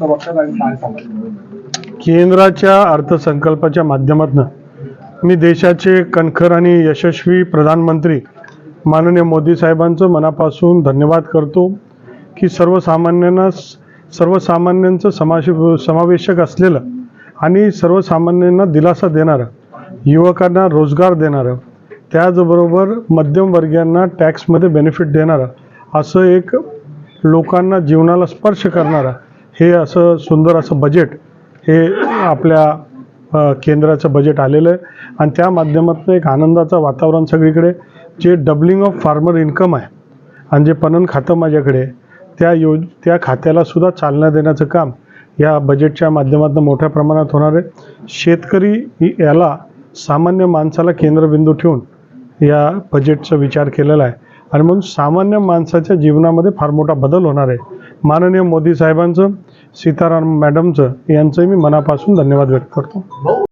आणि काय सांगाल केंद्राच्या अर्थसंकल्पाच्या माध्यमातून मी देशाचे कणखर आणि यशस्वी प्रधानमंत्री माननीय मोदी साहेबांचं मनापासून धन्यवाद करतो की सर्वसामान्यांना सर्वसामान्यांचं समाश समावेशक असलेलं आणि सर्वसामान्यांना दिलासा देणारं युवकांना रोजगार देणारं त्याचबरोबर मध्यमवर्गीयांना टॅक्समध्ये बेनिफिट देणारं असं एक लोकांना जीवनाला स्पर्श करणारं हे असं सुंदर असं बजेट हे आपल्या केंद्राचं बजेट आलेलं आहे. आणि त्या माध्यमातून एक आनंदाचं वातावरण सगळीकडे जे डबलिंग ऑफ फार्मर इन्कम आहे आणि जे पणन खातं माझ्याकडे त्या योज त्या खात्याला सुद्धा चालना देण्याचं काम या बजेटच्या माध्यमातून मोठ्या प्रमाणात होणार आहे. शेतकरी याला सामान्य माणसाला केंद्रबिंदू ठेवून या बजेटचा विचार केलेला आहे. आणि म्हणून सामान्य माणसाच्या जीवनामध्ये फार मोठा बदल होणार आहे. माननीय मोदी साहेबांचं सीताराम मॅडमचं यांचंही मी मनापासून धन्यवाद व्यक्त करतो.